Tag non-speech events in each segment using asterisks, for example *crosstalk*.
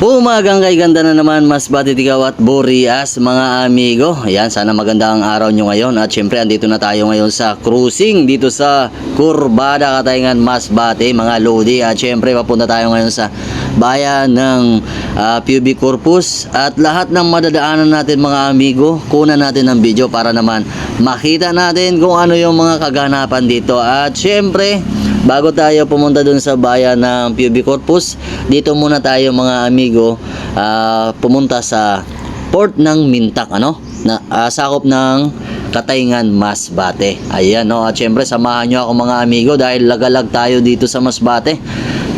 Umagang kay ganda na naman mas batitigaw at burias mga amigo. Ayan, sana maganda ang araw nyo ngayon. At syempre, andito na tayo ngayon sa cruising dito sa Kurbada, Katayngan, Masbate, mga Lodi. At syempre, papunta tayo ngayon sa bayan ng ah, Pubic Corpus. At lahat ng madadaanan natin mga amigo, kunan natin ng video para naman makita natin kung ano yung mga kaganapan dito. At syempre, Bago tayo pumunta dun sa bayan ng Pubic Corpus, dito muna tayo mga amigo ah, pumunta sa port ng Mintak ano na ah, sakop ng Katayngan Masbate. Ayan no, at syempre samahan nyo ako mga amigo dahil lagalag tayo dito sa Masbate.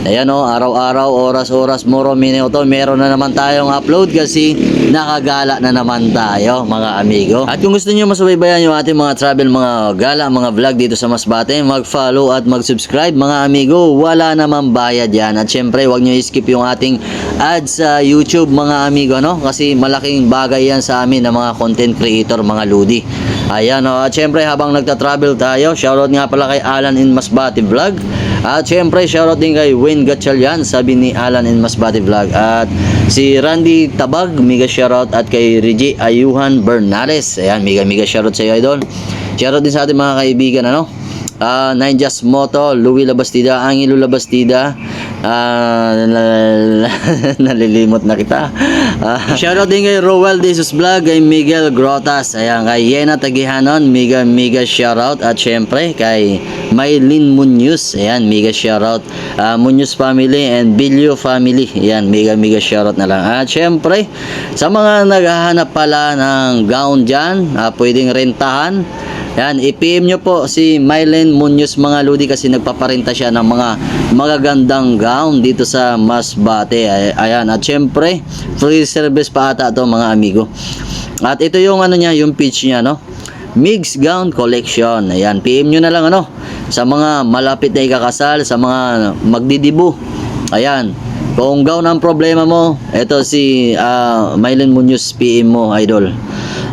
Ayan o, araw-araw, oras-oras, moro minuto, meron na naman tayong upload kasi nakagala na naman tayo mga amigo. At kung gusto niyo masubaybayan yung ating mga travel, mga gala, mga vlog dito sa Masbate, mag-follow at mag-subscribe mga amigo. Wala namang bayad yan. At syempre, wag niyo i-skip yung ating ads sa YouTube mga amigo, no? Kasi malaking bagay yan sa amin ng mga content creator, mga ludi. Ayan o, at syempre habang nagta-travel tayo, shoutout nga pala kay Alan in Masbate Vlog. At syempre, shoutout din kay Wayne Gatchalian, sabi ni Alan in Masbate Vlog. At si Randy Tabag, mega shoutout. At kay Reggie Ayuhan Bernales. Ayan, mega mega shoutout sa iyo, idol. Shoutout din sa ating mga kaibigan, ano? Ah, Ninjas Moto, Louie Labastida, Angelo Labastida. Ah, nal- *laughs* nalilimot na kita. Ah, shoutout din kay Roel Jesus Vlog, kay Miguel Grotas, ayan, kay Yena Tagihanon, mega mega shoutout at syempre kay Maylin Munoz, ayan, mega shoutout. Ah, Munoz family and Bilio family, ayan, mega mega shoutout na lang. At syempre, sa mga naghahanap pala ng gown dyan, ah, pwedeng rentahan, yan, i-PM nyo po si Mylen Munoz mga ludi kasi nagpaparenta siya ng mga magagandang gown dito sa Masbate. Ay- Ayan, at syempre, free service pa ata to mga amigo. At ito yung ano niya, yung pitch niya, no? Mix Gown Collection. Ayan, PM nyo na lang ano sa mga malapit na ikakasal, sa mga magdidibu. Ayan, kung gown ang problema mo, ito si uh, Mylen Munoz PM mo, idol.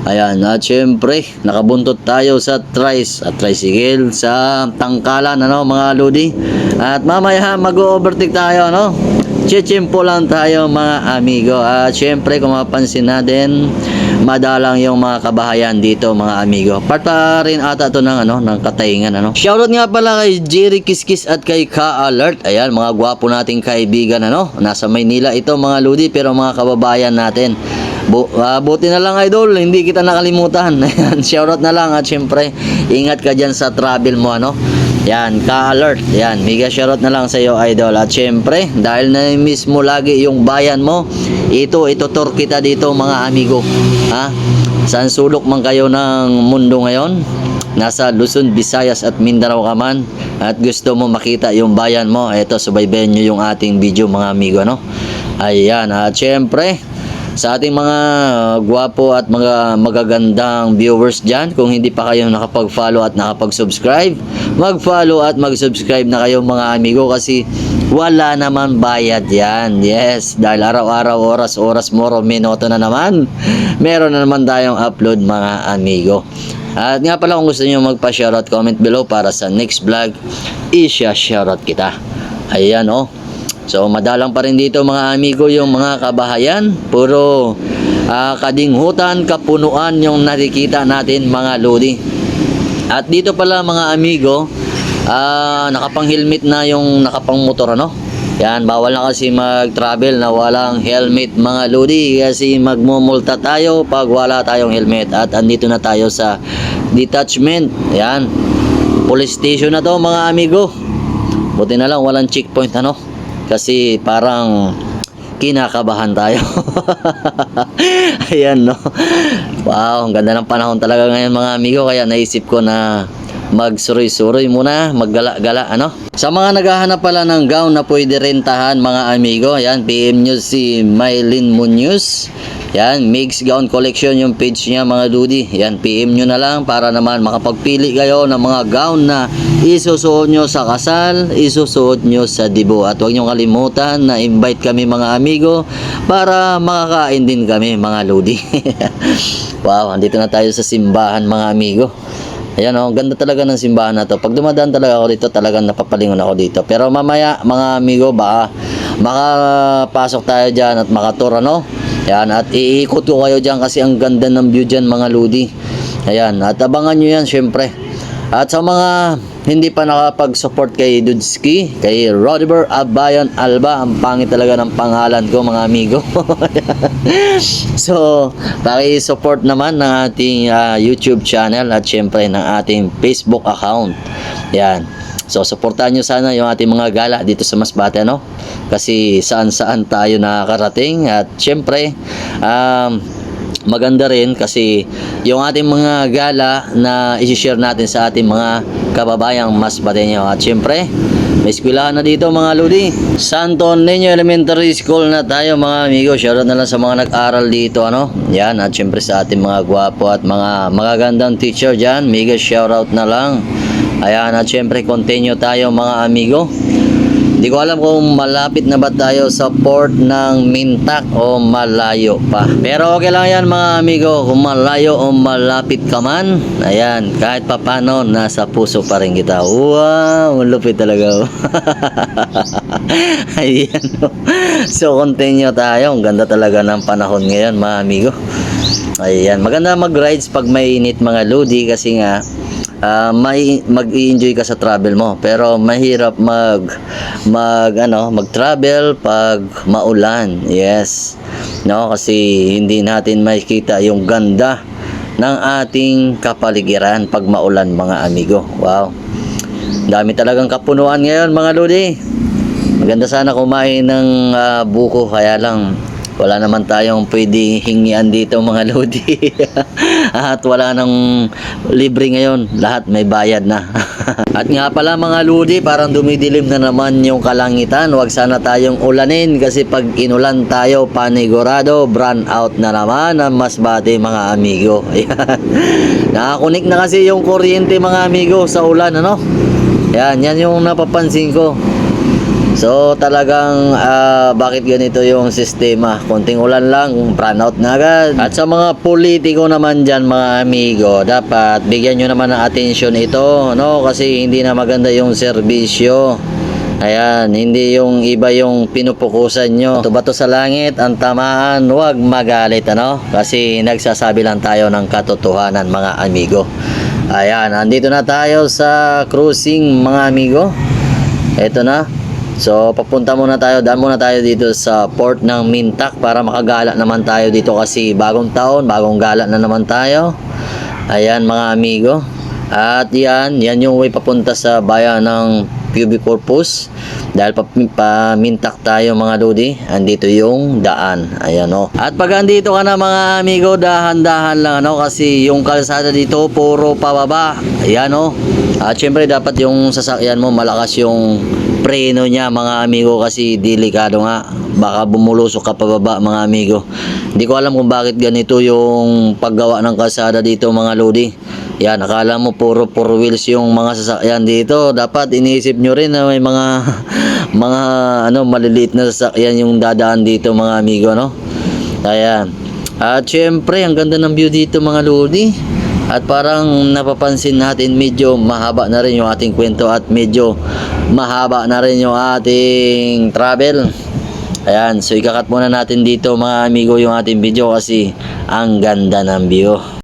Ayan, at syempre, nakabuntot tayo sa trice at tricycle sa tangkalan, ano, mga lodi. At mamaya mag-overtake tayo, ano. Chichimpo lang tayo, mga amigo. At syempre, kung mapansin natin, madalang yung mga kabahayan dito, mga amigo. Part pa rin ata to ng, ano, ng kataingan, ano. Shoutout nga pala kay Jerry Kiskis at kay Ka-Alert. Ayan, mga gwapo nating kaibigan, ano. Nasa Maynila ito, mga lodi, pero mga kababayan natin. Bu ah, buti na lang idol, hindi kita nakalimutan. *laughs* Ayan, shoutout na lang at syempre, ingat ka dyan sa travel mo ano. Yan, ka-alert. Yan, mega shoutout na lang sa iyo idol. At syempre, dahil na-miss mo lagi yung bayan mo, ito, tour kita dito mga amigo. Ha? Saan sulok man kayo ng mundo ngayon? Nasa Luzon, Visayas at Mindanao ka man at gusto mo makita yung bayan mo, ito subaybayan nyo yung ating video mga amigo no. Ayan, at syempre, sa ating mga gwapo at mga magagandang viewers dyan, kung hindi pa kayo nakapag-follow at nakapag-subscribe, mag-follow at mag-subscribe na kayo mga amigo kasi wala naman bayad yan. Yes, dahil araw-araw, oras-oras, moro, minuto na naman, meron na naman tayong upload mga amigo. At nga pala kung gusto niyo magpa-shoutout, comment below para sa next vlog, isya-shoutout kita. Ayan oh. So madalang pa rin dito mga amigo yung mga kabahayan. Puro ah, kadinghutan, kapunuan yung nakikita natin mga lodi. At dito pala mga amigo, ah, nakapang-helmet na yung nakapang-motor ano. Yan, bawal na kasi mag-travel na walang helmet mga lodi kasi magmumulta tayo pag wala tayong helmet. At andito na tayo sa detachment. Yan, police station na to mga amigo. Buti na lang walang checkpoint ano kasi parang kinakabahan tayo. *laughs* Ayan no. Wow, ang ganda ng panahon talaga ngayon mga amigo kaya naisip ko na magsuroy-suroy muna, maggala-gala ano. Sa mga naghahanap pala ng gown na pwede rentahan mga amigo, ayan PM nyo si Mylin Munoz. Yan, Mix Gown Collection yung page niya mga dudi. Yan, PM nyo na lang para naman makapagpili kayo ng mga gown na isusuot nyo sa kasal, isusuot nyo sa dibo. At huwag nyo kalimutan na invite kami mga amigo para makakain din kami mga ludi. *laughs* wow, andito na tayo sa simbahan mga amigo. Ayan oh, ganda talaga ng simbahan na to. Pag dumadaan talaga ako dito, talagang napapalingon ako dito. Pero mamaya, mga amigo, baka makapasok tayo dyan at makatur ano. Yan, at iikot ko kayo dyan kasi ang ganda ng view dyan mga ludi. Ayan, at abangan nyo yan syempre. At sa mga hindi pa nakapag-support kay Dudski, kay Rodiver Abayon Alba, ang pangit talaga ng pangalan ko mga amigo. *laughs* so, paki-support naman ng ating ah, YouTube channel at syempre ng ating Facebook account. Yan. So, supportahan nyo sana yung ating mga gala dito sa Masbate, no? Kasi saan-saan tayo nakakarating at syempre, um, maganda rin kasi yung ating mga gala na isi-share natin sa ating mga kababayang mas batenyo at syempre may eskwelahan na dito mga ludi. Santo Niño Elementary School na tayo mga amigo. Shoutout na lang sa mga nag-aral dito ano? Yan at syempre sa ating mga gwapo at mga magagandang teacher dyan. Mega shoutout na lang ayan at syempre continue tayo mga amigo hindi ko alam kung malapit na ba tayo sa port ng Mintak o malayo pa. Pero okay lang yan mga amigo, kung malayo o malapit ka man, ayan, kahit papano, nasa puso pa rin kita. Wow, malupit talaga. *laughs* ayan. So, continue tayo. Ang ganda talaga ng panahon ngayon mga amigo. Ayan, maganda mag-rides pag mainit mga lodi kasi nga ah, may mag-enjoy ka sa travel mo pero mahirap mag mag ano mag-travel pag maulan. Yes. No kasi hindi natin makikita yung ganda ng ating kapaligiran pag maulan mga amigo. Wow. Dami talagang kapunuan ngayon mga lodi. Maganda sana kumain ng ah, buko kaya lang wala naman tayong pwedeng hingian dito mga lodi *laughs* *laughs* at wala nang libre ngayon. Lahat may bayad na. *laughs* At nga pala mga lodi parang dumidilim na naman yung kalangitan. Wag sana tayong ulanin kasi pag inulan tayo panigurado brand out na naman ang masbate mga amigo. *laughs* Nakakunik na kasi yung kuryente mga amigo sa ulan ano? Yan yan yung napapansin ko So talagang ah, bakit ganito yung sistema? Konting ulan lang, brand out na agad. At sa mga politiko naman dyan mga amigo, dapat bigyan nyo naman ng atensyon ito, no? Kasi hindi na maganda yung serbisyo. Ayan, hindi yung iba yung pinupukusan nyo. Ito ba to sa langit? Ang tamaan, huwag magalit, ano? Kasi nagsasabi lang tayo ng katotohanan mga amigo. Ayan, andito na tayo sa cruising mga amigo. Ito na. So, papunta muna tayo, daan muna tayo dito sa port ng Mintak para makagala naman tayo dito kasi bagong taon, bagong gala na naman tayo. Ayan mga amigo. At yan, yan yung way papunta sa bayan ng Pubic Corpus. Dahil pa, pa Mintak tayo mga lodi, andito yung daan. Ayan o. At pag andito ka na mga amigo, dahan-dahan lang ano kasi yung kalsada dito puro pababa. Ayan o. At syempre dapat yung sasakyan mo malakas yung preno niya mga amigo kasi delikado nga. Baka bumulusok ka pababa mga amigo. Hindi ko alam kung bakit ganito yung paggawa ng kalsada dito mga lodi. Yan akala mo puro four wheels yung mga sasakyan dito. Dapat iniisip nyo rin na may mga *laughs* mga ano maliliit na sasakyan yung dadaan dito mga amigo no? Ayan. At syempre ang ganda ng view dito mga lodi at parang napapansin natin medyo mahaba na rin yung ating kwento at medyo mahaba na rin yung ating travel. Ayan, so ikakat muna natin dito mga amigo yung ating video kasi ang ganda ng view.